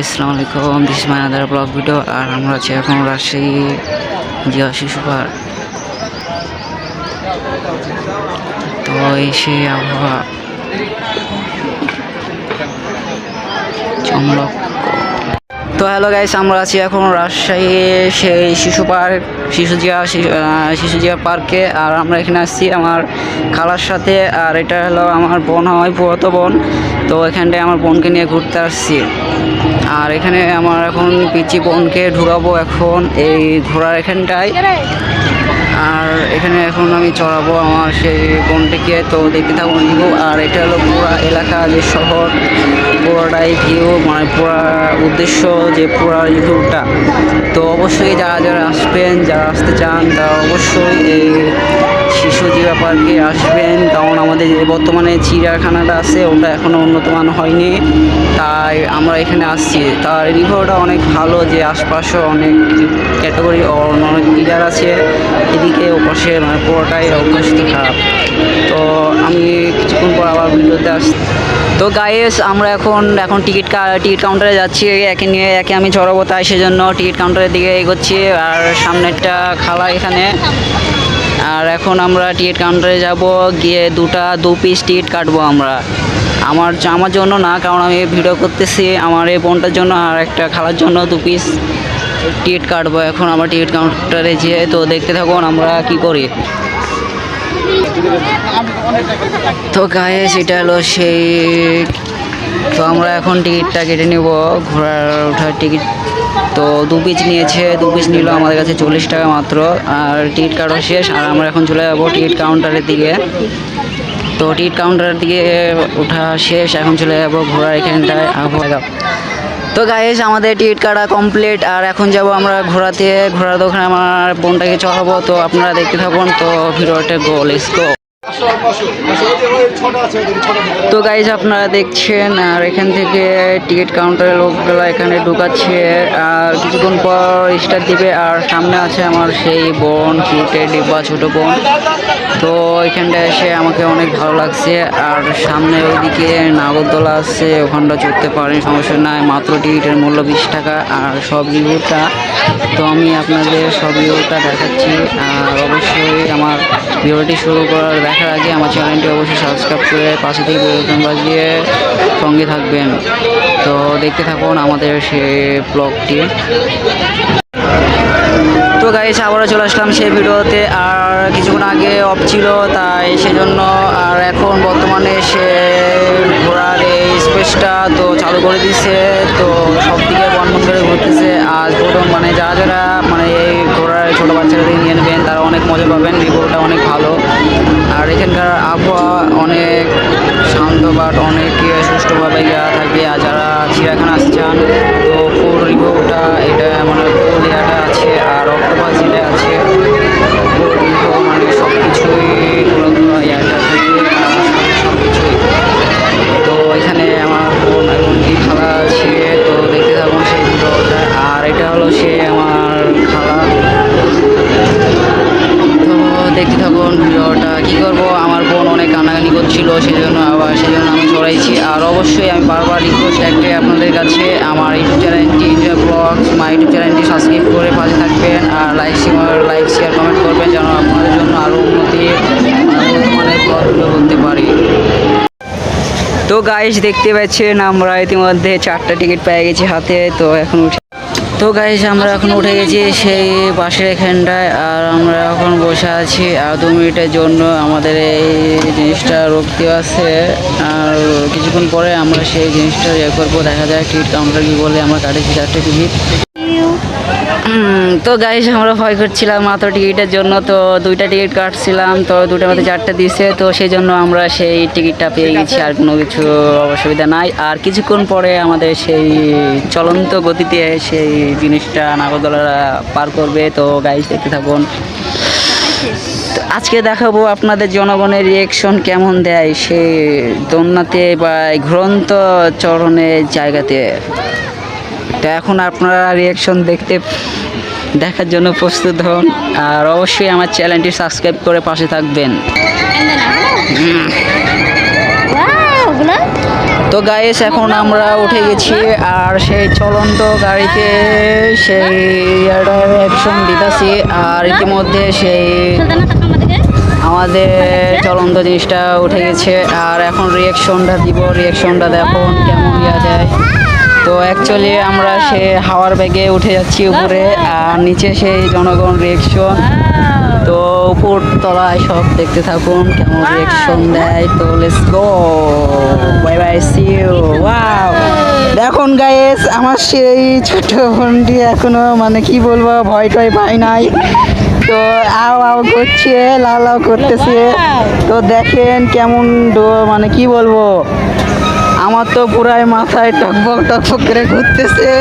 আসসালামু আলাইকুম this my other blog video আর আমরা আছি এখন রাজশাহী জিয়া শিশু পার্ক। তো এই সেই আবহাওয়া। চমলক তো হ্যালো গাইস আমরা আছি এখন রাজশাহী সেই শিশু পার্ক শিশু জিয়া শিশু- আহ, শিশু জিয়া পার্কে আর আমরা এখানে আসছি আমার খালার সাথে আর এটা হলো আমার বোন হয় পুরোতো বোন। তো এখানটায় আমার বোনকে নিয়ে ঘুরতে আসছি। আর এখানে আমার এখন পিচি বোনকে ঢুকাবো এখন এই ঘোড়ার এখানটায়। আর এখানে এখন আমি চড়াবো আমার সেই বোনটিকে। তো দেখতে থাকব ভিউ আর এটা হলো পুরা এলাকা, যে শহর, পুরোটাই ভিউ মানে পুরা উদ্দেশ্য যে পুরা ভিউটা তো অবশ্যই যারা যারা আসবেন, যারা আসতে চান, তারা অবশ্যই এই শিশু জিরা পার্কে আসবেন। কারণ আমাদের বর্তমানে চিড়িয়াখানাটা আছে, ওটা এখনও উন্নতমান হয়নি। তাই আমরা এখানে আসছি। তার রিভিউটা অনেক ভালো যে আশপাশে অনেক ক্যাটাগরি অনেক লিডার আছে। এদিকে ওপাশে মানে পুরোটাই অভ্যস্ত খারাপ। তো আমি কিছুক্ষণ পর আবার ভিডিওতে আস তো গাইস আমরা এখন এখন টিকিট টিকিট কাউন্টারে যাচ্ছি। একে নিয়ে একে আমি চড়াবো তাই সেজন্য টিকিট কাউন্টারের দিকে এগোচ্ছি। আর সামনেরটা খালা এখানে। আর এখন আমরা টিকিট কাউন্টারে যাব, গিয়ে দুটা, দু পিস টিকিট কাটবো আমরা। আমার আমার জন্য না, কারণ আমি ভিডিও করতেছি, আমার এই বোনটার জন্য আর একটা খালার জন্য দু পিস টিকিট কাটবো। এখন আমরা টিকিট কাউন্টারে যেয়ে তো দেখতে থাকুন আমরা কি করি। তো গায়ে সেটা হলো সেই তো আমরা এখন টিকিটটা কেটে নিব ঘোরার ওঠার টিকিট তো দু পিস নিয়েছে, দু পিস নিল আমাদের কাছে চল্লিশ টাকা মাত্র, আর টিকিট কাটা শেষ, আর আমরা এখন চলে যাব টিকিট কাউন্টারের দিকে। তো টিকিট কাউন্টারের দিকে ওঠা শেষ, এখন চলে যাব ঘোড়ার এখানটায়, আবহাওয়া তো গাইস আমাদের টিকিট কাটা কমপ্লিট আর এখন যাব আমরা ঘোরাতে, ঘোরার দোকানে আমার বোনটাকে চড়াবো, তো আপনারা দেখতে থাকুন, তো ভিডিওটা গো লেটস তো গাইজ আপনারা দেখছেন, আর এখান থেকে টিকিট কাউন্টারের লোকগুলো এখানে ঢুকাচ্ছে, আর কিছুক্ষণ পর স্টার দিবে, আর সামনে আছে আমার সেই বোন কিউটের ডিব্বা ছোট বোন। তো এখানটা এসে আমাকে অনেক ভালো লাগছে, আর সামনে ওইদিকে নাগরদোলা আছে, ওখানটা চড়তে পারেন, সমস্যা নাই, মাত্র টিকিটের মূল্য বিশ টাকা, আর সব রিভিউটা তো আমি আপনাদের সব রিভিউটা দেখাচ্ছি, আর ভিডিওটি শুরু করার দেখার আগে আমার চ্যানেলটি অবশ্যই সাবস্ক্রাইব করে পাশে থেকে বেলকন বাজিয়ে সঙ্গে থাকবেন। তো দেখতে থাকুন আমাদের সেই ব্লগটি। তো গাইস আবারও চলে আসলাম সেই ভিডিওতে। আর কিছুক্ষণ আগে অফ ছিল, তাই সেজন্য আর এখন বর্তমানে সে ঘোরার এই স্পেসটা তো চালু করে দিছে। তো সব দিকে বনবন করে ঘুরতেছে। আজ প্রথম মানে যারা যারা মানে এই ঘোরার ছোটো বাচ্চাদের নিয়ে নেবেন, তারা অনেক মজা পাবেন রিপোর্টটা অনেক ভালো। আর এখানকার আবহাওয়া অনেক শান্ত বাট অনেক ইয়ে সুষ্ঠুভাবে ইয়া থাকে। আর যারা চিড়িয়াখানা আসতে চান, তো ফুল রিপোর্টটা এটা মানে ফুল ইয়াটা আছে আর অক্টোপাস যেটা আছে অবশ্যই আমি বারবার রিকোয়েস্ট একটাই আপনাদের কাছে, আমার ইউটিউব চ্যানেলটি ইন্ডিয়া ব্লগস মাই ইউটিউব চ্যানেলটি সাবস্ক্রাইব করে পাশে থাকবেন আর লাইক লাইক শেয়ার কমেন্ট করবেন যেন আপনাদের জন্য আরও উন্নতি মানে ব্লগগুলো করতে পারি। তো গাইস দেখতে পাচ্ছেন আমরা ইতিমধ্যে চারটা টিকিট পেয়ে গেছি হাতে, তো এখন উঠে তো গাইস আমরা এখন উঠে গেছি সেই বাসের এখানটায় আর আমরা এখন বসে আছি আর দু মিনিটের জন্য। আমাদের এই জিনিসটা রক্তি আছে আর কিছুক্ষণ পরে আমরা সেই জিনিসটা ইয়ে করব। দেখা যায় টিকিট কাউন্টার কি বলে আমরা কাটেছি চারটে টিকিট। তো গাইস আমরা ভয় করছিলাম মাত্র টিকিটের জন্য তো দুইটা টিকিট কাটছিলাম তো দুটার মধ্যে চারটে দিছে তো সেই জন্য আমরা সেই টিকিটটা পেয়ে গেছি আর কোনো কিছু অসুবিধা নাই। আর কিছুক্ষণ পরে আমাদের সেই চলন্ত গতিতে সেই জিনিসটা নাগরদোলারা পার করবে তো গাইস দেখতে থাকুন। তো আজকে দেখাবো আপনাদের জনগণের রিয়েকশন কেমন দেয় সেই দোলনাতে বা ঘুরন্ত চরণের জায়গাতে। তো এখন আপনারা রিয়াকশন দেখতে, দেখার জন্য প্রস্তুত হন। আর অবশ্যই আমার চ্যানেলটি সাবস্ক্রাইব করে পাশে থাকবেন। তো গাইস এখন আমরা উঠে গেছি, আর সেই চলন্ত গাড়িতে সেই অ্যাকশন দিতেছি, আর ইতিমধ্যে সেই আমাদের চলন্ত জিনিসটা উঠে গেছে, আর এখন রিয়াকশনটা দিব রিয়াকশনটা দেখুন কেমন ইয়া যায়। তো অ্যাকচুয়ালি আমরা সে হাওয়ার ব্যাগে উঠে যাচ্ছি উপরে আর নিচে সেই জনগণ রিয়াকশন তো উপর তলায় সব দেখতে থাকুন কেমন রিয়াকশন দেয়। তো let's go bye bye see you wow দেখুন আমার সেই ছোট বোনটি এখনও মানে কি বলব ভয় টয় পাই নাই। তো আও আও করছে লাল লাল করতেছে। তো দেখেন কেমন ডো- মানে কি বলব? আমার তো পুরাই মাথায় টকবক টকবক করে ঘুরতেছে।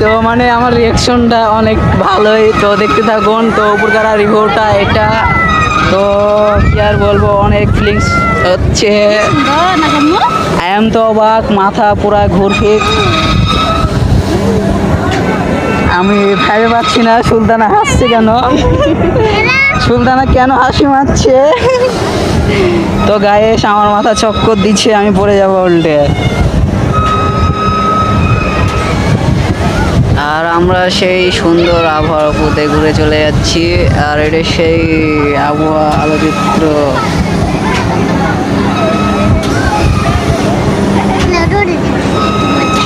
তো মানে আমার রিয়াকশনটা অনেক ভালোই। তো দেখতে থাকুন, তো উপরকার রিভিউটা এটা। তো কি আর বলব, অনেক ফিলিংস হচ্ছে। আই এম তো অবাক, মাথা পুরা ঘুরফিক আমি ভেবে পাচ্ছি না, সুলতানা হাসছে কেন? সুলতানা কেন হাসি মারছে? তো গায়ে এসে আমার মাথা চক্কর দিচ্ছে, আমি পড়ে যাব উল্টে। আর আমরা সেই সুন্দর আবহাওয়া পথে ঘুরে চলে যাচ্ছি, আর এটা সেই আবহাওয়া আলোচিত্র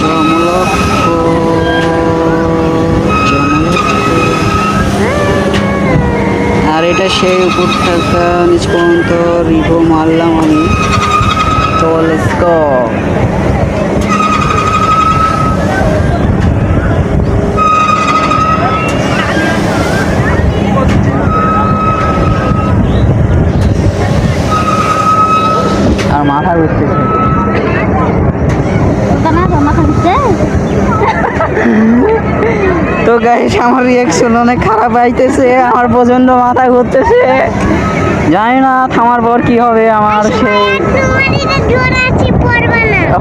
জমলক আর এটা সেই উপর থাকা নিচ পর্যন্ত রিভো মারলাম আমি। তো আর মাথা ঘুরতেছে সুলতানা তোর মাথা ঘুরছে তো গাইস আমার রিয়াকশন অনেক খারাপ আইতেছে আমার প্রচণ্ড মাথা ঘুরতেছে। জানি না থামার পর কি হবে আমার সেই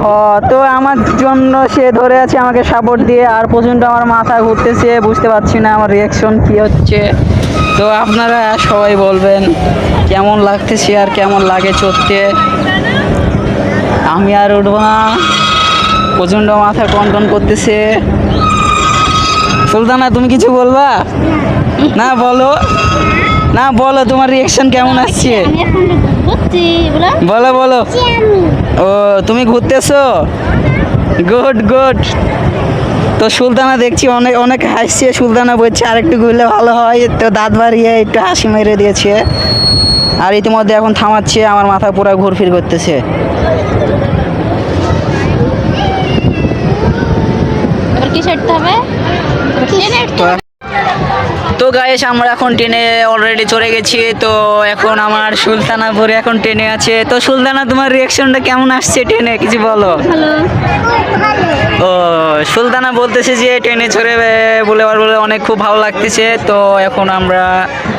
হ তো আমার জন্য সে ধরে আছে আমাকে সাপোর্ট দিয়ে আর প্রচণ্ড আমার মাথা ঘুরতেছে বুঝতে পারছি না আমার রিয়াকশন কি হচ্ছে। তো আপনারা সবাই বলবেন কেমন লাগতেছে আর কেমন লাগে চড়তে? আমি আর উঠবো না। প্রচণ্ড মাথা কনকন করতেছে। সুলতানা তুমি কিছু বলবা? না বলো। না বলো তোমার রিয়াকশন কেমন আসছে? বলো। বলো ও তুমি ঘুরতেছো? Good good. তো সুলতানা দেখছি অনেক অনেক হাসছে। সুলতানা বলছে আরেকটু ঘুরলে ভালো হয়। তো দাঁত বাড়িয়ে একটু হাসি মেরে দিয়েছে। আর ইতিমধ্যে এখন থামাচ্ছে আমার মাথা পুরো ঘুরফির করতেছে। কি ছাড়তে হবে? তো গায়েস আমরা এখন ট্রেনে অলরেডি চলে গেছি, তো এখন আমার সুলতানাপুরে এখন ট্রেনে আছে। তো সুলতানা, তোমার রিয়াকশনটা কেমন আসছে ট্রেনে? কিছু বলো। ও, সুলতানা বলতেছে যে, ট্রেনে চড়ে বলে বলে অনেক খুব ভালো লাগতেছে। তো এখন আমরা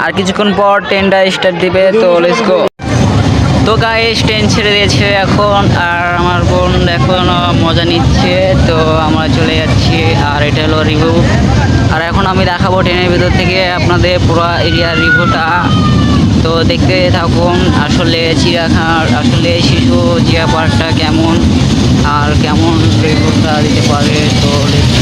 আর কিছুক্ষণ পর ট্রেনটা স্টার্ট দিবে, তো লেটস গো তো গাইস ট্রেন ছেড়ে দিয়েছে এখন, আর আমার বোন এখন মজা নিচ্ছে, তো আমরা চলে যাচ্ছি, আর এটা হলো রিভিউ আর এখন আমি দেখাবো ট্রেনের ভিতর থেকে আপনাদের পুরো এরিয়ার রিভিউটা তো দেখতে থাকুন, আসলে চিড়িয়াখানার, আসলে শিশু জিয়া পার্কটা কেমন, আর কেমন রিভিউটা দিতে পারে তো লেটস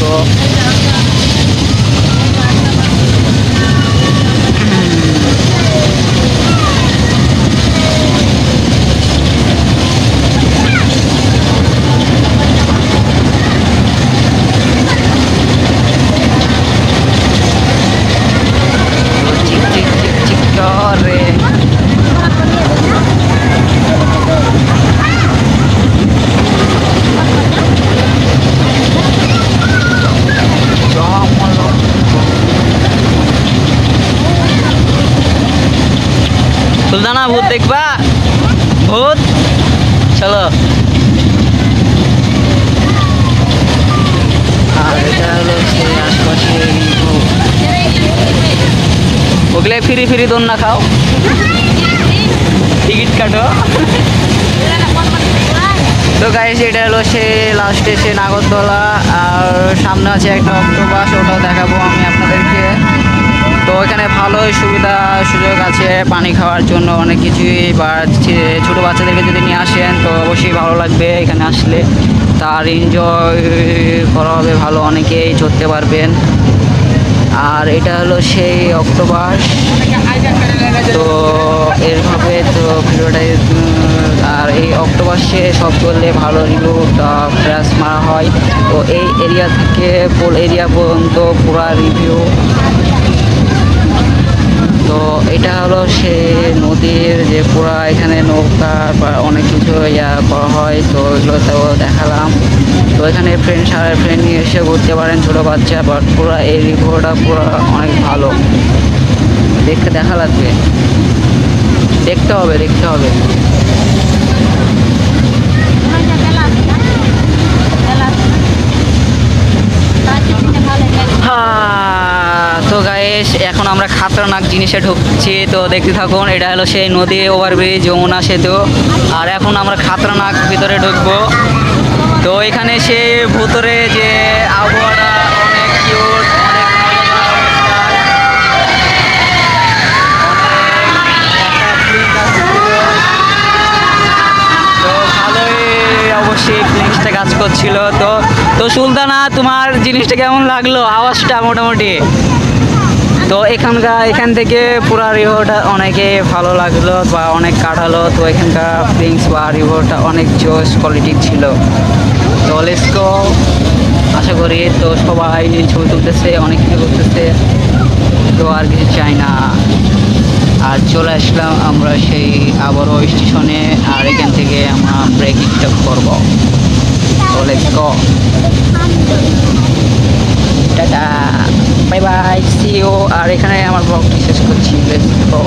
সুলতানা ভূত দেখবা? ভূত? চলো। ওগুলো ফ্রি ফ্রি দোন না খাও। টিকিট কাটো। তো গাইস এটা হলো সে লাস্টে সে নাগরদোলা, আর সামনে আছে একটা অক্টোপাস ওটাও দেখাবো আমি আপনাদেরকে। তো এখানে ভালোই সুবিধা, সুযোগ আছে পানি খাওয়ার জন্য, অনেক কিছুই বা ছোটো বাচ্চাদেরকে যদি নিয়ে আসেন, তো অবশ্যই ভালো লাগবে এখানে আসলে। তার এনজয় করা হবে ভালো, অনেকেই চড়তে পারবেন। আর এটা হলো সেই অক্টোপাস তো এরভাবে তো ভিডিওটা আর এই অক্টোপাসে সব করলে ভালো রিভিউ ফ্রেশ মারা হয়। তো এই এরিয়া থেকে পোল এরিয়া পর্যন্ত পুরা রিভিউ তো এটা হলো সে নদীর যে পুরা এখানে নৌকা বা অনেক কিছু ইয়া করা হয়। তো এগুলো তো দেখালাম। তো এখানে ফ্রেন্ড সারা ফ্রেন্ড নিয়ে এসে ঘুরতে পারেন ছোটো বাচ্চা বাট পুরো এই রিভিউটা পুরো অনেক ভালো। দেখতে দেখা লাগবে। দেখতে হবে দেখতে হবে। তো গাইস এখন আমরা খাতরনাক জিনিসে ঢুকছি। তো দেখতে থাকুন, এটা হলো সেই নদী ওভারব্রিজ যমুনা সেতু। আর এখন আমরা খাতরনাক ভিতরে ঢুকবো। তো এখানে সেই ভুতরে যে আবহাওয়াটা করছিল। তো তো সুলতানা, তোমার জিনিসটা কেমন লাগল? আওয়াজটা মোটামুটি? তো এখানকার, এখান থেকে পুরো রিভোটা অনেকে ভালো লাগল বা অনেক কাটালো। তো এখানকার ফিলিংস বা রিভোটা অনেক জোস কোয়ালিটি ছিল। তো লেসকো আশা করি তো সবাই ছবি তুলতেছে, অনেক কিছু করতেছে। তো আর কিছু চাই না। আর চলে আসলাম আমরা সেই আবারও স্টেশনে আর এখান থেকে আমরা ব্রেক করব। তো let's go tata bye bye see you আর এখানে আমার ব্লগটি শেষ করছি. Let's go